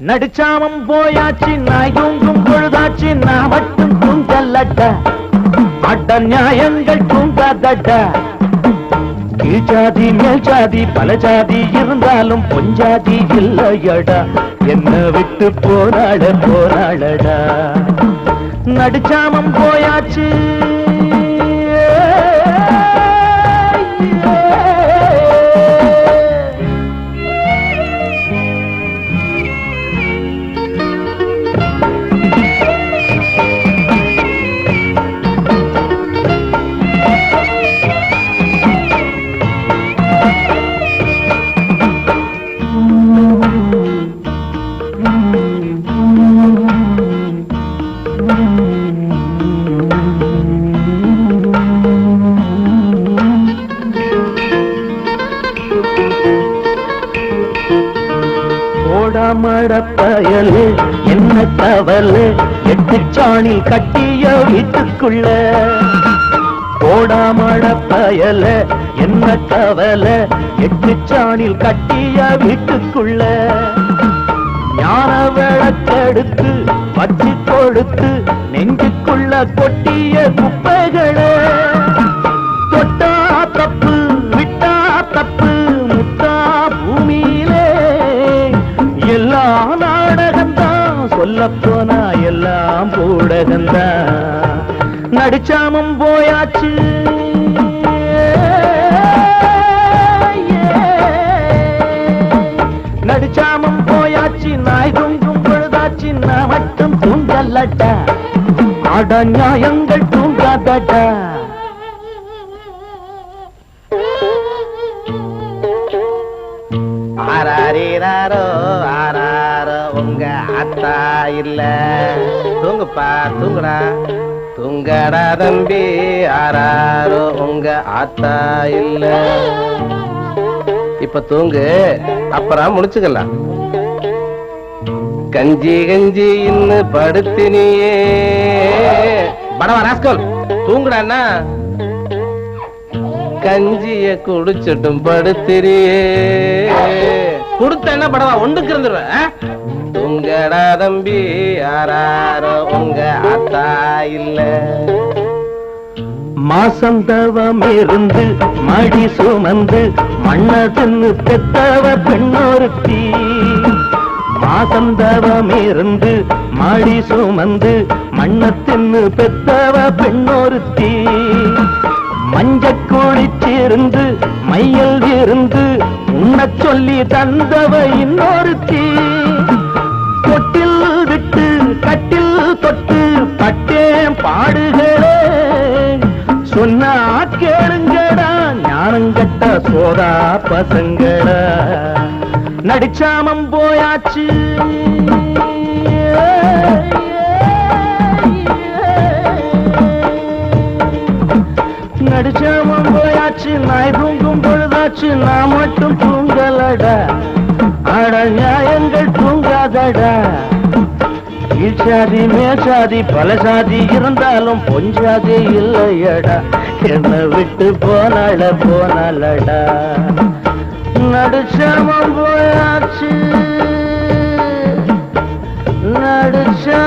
நடிச்சாமம் போயாச்சு நாய் தூங்கும் பொழுதாச்சு நான் மட்டும் தூங்கல்லட்ட அட்ட நியாயங்கள் தூங்காதட்ட. கீழ் ஜாதி மேல் ஜாதி பல ஜாதி இருந்தாலும் பொஞ்சாதி இல்லையடா. என்ன விட்டு போராட போராடடா நடிச்சாமம் போயாச்சு போடா பயலு என்ன தவல் எட்டு சாணி கட்டிய வீட்டுக்குள்ள. போடா பயல என்ன தவல எட்டு சாணில் கட்டிய வீட்டுக்குள்ள. ஞான விளக்கெடுத்து வச்சு கொடுத்து நெஞ்சுக்குள்ள கொட்டிய குப்பை நாடகம்தான் சொல்ல போனா எல்லாம் பூடகம்தான் நடிச்சாமும் போயாச்சு. நடிச்சாமும் போயாச்சு நாய் தூங்கும் பொழுதாச்சு நான் மட்டும் தூங்கல்லட்டா அட நியாயங்கள் தூங்காதட்டா. ஆராரீராரோ ஆராரோ உங்க அத்தா இல்ல. தூங்குப்பா தூங்குடா. தூங்கடா தம்பி ஆராரோ உங்க ஆத்தா இல்ல. இப்ப தூங்கு அப்புறம் முடிச்சுக்கலாம். கஞ்சி கஞ்சி இன்னு படுத்தினியே. படவா ராஸ்கோல் தூங்குடான்னா கஞ்சிய குடிச்சிட்டும் படுத்திரியே கொடுத்த என்ன படவா? ஒண்ணுக்கு இருந்துருவேன் தூங்கடா தம்பி யாராரோ உங்க அத்தா இல்ல. மாசம் தவம் இருந்து மடி சுமந்து மண்ணதன்னு பெத்தவ பெண்ணொருத்தி. மாசம் தவம் இருந்து மடி சுமந்து மண்ணத்தின்னு பெத்தவ பெண்ணொருத்தி. மஞ்ச குளிச்சிருந்து உண்ணச் சொல்லி தந்தவ இன்னொருத்தி. தொட்டில் விட்டு கட்டில் தொட்டு பட்டேன் பாடுகளே. சொன்னா கேளுங்கடா ஞானங்கட்ட சோதா பசங்களா. நடிச்சாமம் போயாச்சு. நடிச்சாமம் போயாச்சு நாய் தூங்கும் பூங்காற்று நான் மட்டும் தூங்கலடா. அட நியாயங்கள் தூங்காதடா. கீழ்சாதி மேசாதி பல சாதி இருந்தாலும் பொஞ்சாதி இல்லையடா. என்ன விட்டு போனால போனாலடா நடுச்சாமம் போயாச்சு. நடுச்சா